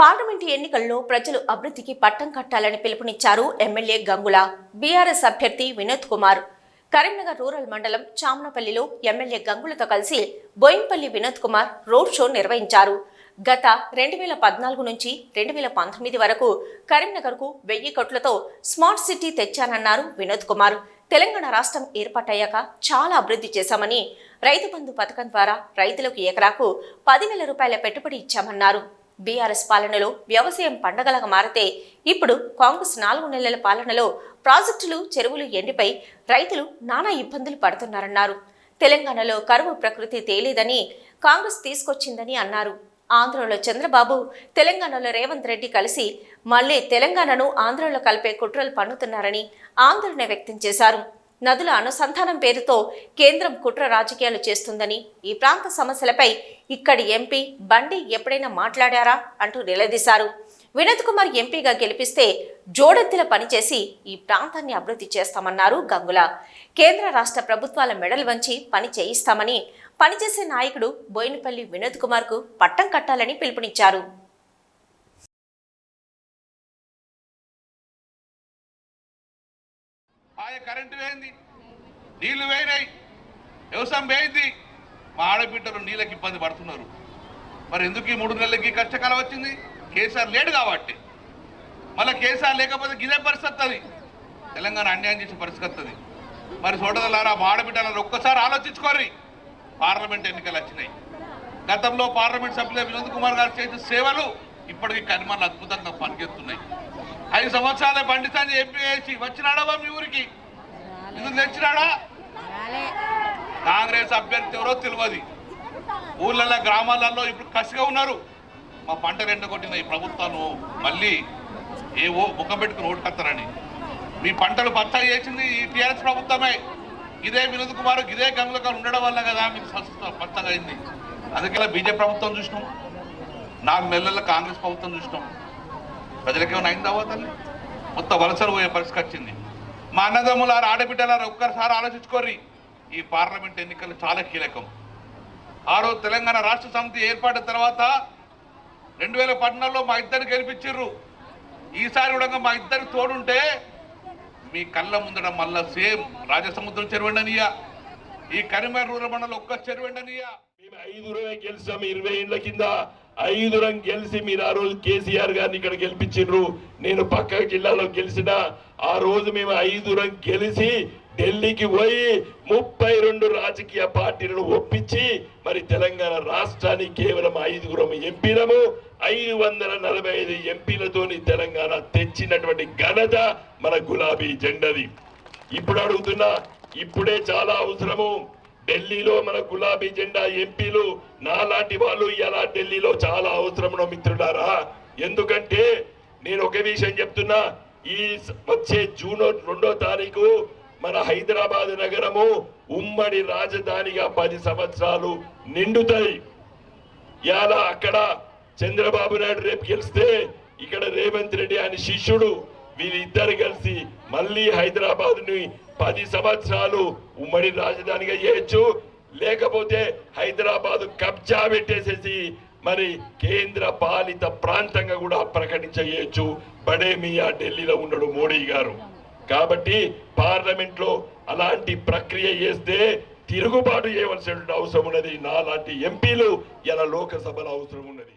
Parliament ఎన్నికల్లో ప్రజలు అభివృద్ధికి పట్టం కట్టాలని పిలుపునిచ్చారు ఎమ్మెల్యే గంగుల బీఆర్ఎస్ అభ్యర్థి వినోద్ కుమార్. కరీంనగర్ రూరల్ మండలం చామనపల్లిలో ఎమ్మెల్యే గంగులతో కలిసి బోయింపల్లి వినోద్ కుమార్ రోడ్ షో నిర్వహించారు. గత రెండు వేల పద్నాలుగు నుంచి రెండు వేల పంతొమ్మిది వరకు కరీంనగర్కు వెయ్యి కోట్లతో స్మార్ట్ సిటీ తెచ్చానన్నారు వినోద్ కుమార్. తెలంగాణ రాష్ట్రం ఏర్పాటయ్యాక చాలా అభివృద్ధి చేశామని రైతు బంధు పథకం ద్వారా రైతులకు ఎకరాకు పదివేల రూపాయల పెట్టుబడి ఇచ్చామన్నారు. బీఆర్ఎస్ పాలనలో వ్యవసాయం పండగలగా మారితే ఇప్పుడు కాంగ్రెస్ నాలుగు నెలల పాలనలో ప్రాజెక్టులు చెరువులు ఎండిపై రైతులు నానా ఇబ్బందులు పడుతున్నారన్నారు. తెలంగాణలో కరువు ప్రకృతి తేలేదని కాంగ్రెస్ తీసుకొచ్చిందని అన్నారు. ఆంధ్రలో చంద్రబాబు తెలంగాణలో రేవంత్ రెడ్డి కలిసి మళ్ళీ తెలంగాణను ఆంధ్రలో కలిపే కుట్రలు పన్నుతున్నారని ఆందోళన వ్యక్తం చేశారు. నదుల అనుసంధానం పేరుతో కేంద్రం కుట్ర రాజకీయాలు చేస్తుందని ఈ ప్రాంత సమస్యలపై ఇక్కడి ఎంపీ బండి ఎప్పుడైనా మాట్లాడారా అంటూ నిలదీశారు. వినోద్ కుమార్ ఎంపీగా గెలిపిస్తే జోడెత్తిల పనిచేసి ఈ ప్రాంతాన్ని అభివృద్ధి చేస్తామన్నారు గంగుల. కేంద్ర రాష్ట్ర ప్రభుత్వాల మెడలు వంచి పని చేయిస్తామని పనిచేసే నాయకుడు బోయినపల్లి వినోద్ కుమార్కు పట్టం కట్టాలని పిలుపునిచ్చారు. ఆయ కరెంటు వేయింది నీళ్ళు వేయినాయి వ్యవసాయం వేయింది మా ఆడబిడ్డలు నీళ్ళకి ఇబ్బంది పడుతున్నారు. మరి ఎందుకు ఈ మూడు నెలలకి కష్టకాలం వచ్చింది? కేసీఆర్ లేడు కాబట్టి. మళ్ళీ కేసీఆర్ లేకపోతే గిదే పరిస్థితి అది. తెలంగాణ అన్యాయం చేసే పరిస్థితి వస్తుంది. మరి చూడదలారా మా ఆడబిడ్డలను ఒక్కసారి ఆలోచించుకోర్రి. పార్లమెంట్ ఎన్నికలు వచ్చినాయి. గతంలో పార్లమెంట్ సభ్యులు వినోద్ కుమార్ గారు చేసిన సేవలు ఇప్పటికీ కనిమలు అద్భుతంగా పనిచేస్తున్నాయి. ఐదు సంవత్సరాల పండితాన్ని ఎంపీ వచ్చినాడా మీ ఊరికి? నిధులు తెచ్చినాడా? కాంగ్రెస్ అభ్యర్థి ఎవరో తెలియదు ఊళ్ళల్లో గ్రామాలలో ఇప్పుడు కసిగా ఉన్నారు. మా పంట రెండ కొట్టిన ఈ ప్రభుత్వాలు. మళ్ళీ ఏ ఓ ముఖం పెట్టుకుని ఓటుకొస్తారని మీ పంటలు పచ్చగా చేసింది ఈ టీఆర్ఎస్ ప్రభుత్వమే. ఇదే వినోద్ కుమార్ ఇదే గంగులగా ఉండడం వల్ల కదా మీకు పచ్చగా అయింది అందుకే బీజేపీ ప్రభుత్వం చూసినాం. నాలుగు నెలల్లో కాంగ్రెస్ ప్రభుత్వం చూసినాం. ప్రజలకేమైనా అయిన తర్వాత మొత్తం వలసలు పోయే పరిస్థితి వచ్చింది. మా అన్నదమ్ములారు ఆడబిడ్డలారు ఒక్కసారి ఆలోచించుకోర్రి. ఈ పార్లమెంట్ ఎన్నికలు చాలా కీలకం. ఆ రోజు తెలంగాణ రాష్ట్ర సమితి ఏర్పాటు తర్వాత రెండు వేల పద్నాలుగులో మా ఇద్దరిని గెలిపించారు ఈసారి కూడా మా ఇద్దరికి తోడుంటే మీ కళ్ళ ముందడం మళ్ళా సేమ్ రాజసముద్రం చెరువండనియా ఈ కరీంనగర్ రూరల్ మండలం ఒక్క చెరువండనియా మేము గెలిచాం ఇరవై ఏళ్ళ కింద. ఐదురం గెలిచి మీరు ఆ రోజు కేసీఆర్ గారిని ఇక్కడ గెలిపించిండ్రు నేను పక్క జిల్లాలో గెలిచిన. ఆ రోజు మేము ఐదురం గెలిచి ఢిల్లీకి పోయి ముప్పై రెండు రాజకీయ పార్టీలను ఒప్పించి మరి తెలంగాణ రాష్ట్రానికి కేవలం ఐదుగురం ఎంపీలము ఐదు వందల నలభై ఐదు ఎంపీలతోని తెలంగాణ తెచ్చినటువంటి ఘనత మన గులాబీ జెండది. ఇప్పుడు అడుగుతున్నా ఇప్పుడే చాలా అవసరము. ఢిల్లీలో మన గులాబీ జెండా ఎంపీలు నాలాంటి వాళ్ళు ఇలా ఢిల్లీలో చాలా అవసరమునో మిత్రులారా. ఎందుకంటే నేను ఒక విషయం చెప్తున్నా ఈ వచ్చే జూన్ రెండో తారీఖు మన హైదరాబాద్ నగరము ఉమ్మడి రాజధానిగా పది సంవత్సరాలు నిండుతాయి. ఇలా అక్కడ చంద్రబాబు నాయుడు రేపు గెలిస్తే ఇక్కడ రేవంత్ రెడ్డి ఆయన శిష్యుడు వీళ్ళిద్దరు కలిసి మళ్ళీ హైదరాబాద్ని పది సంవత్సరాలు ఉమ్మడి రాజధానిగా చేయొచ్చు. లేకపోతే హైదరాబాద్ కబ్జా పెట్టేసేసి మరి కేంద్ర పాలిత ప్రాంతంగా కూడా ప్రకటించవచ్చు బడేమియా ఢిల్లీలో ఉండడు మోడీ గారు. కాబట్టి పార్లమెంట్లో అలాంటి ప్రక్రియ చేస్తే తిరుగుబాటు చేయవలసిన అవసరం ఉన్నది. నాలాంటి ఎంపీలు ఇలా లోకసభలో అవసరం ఉన్నది.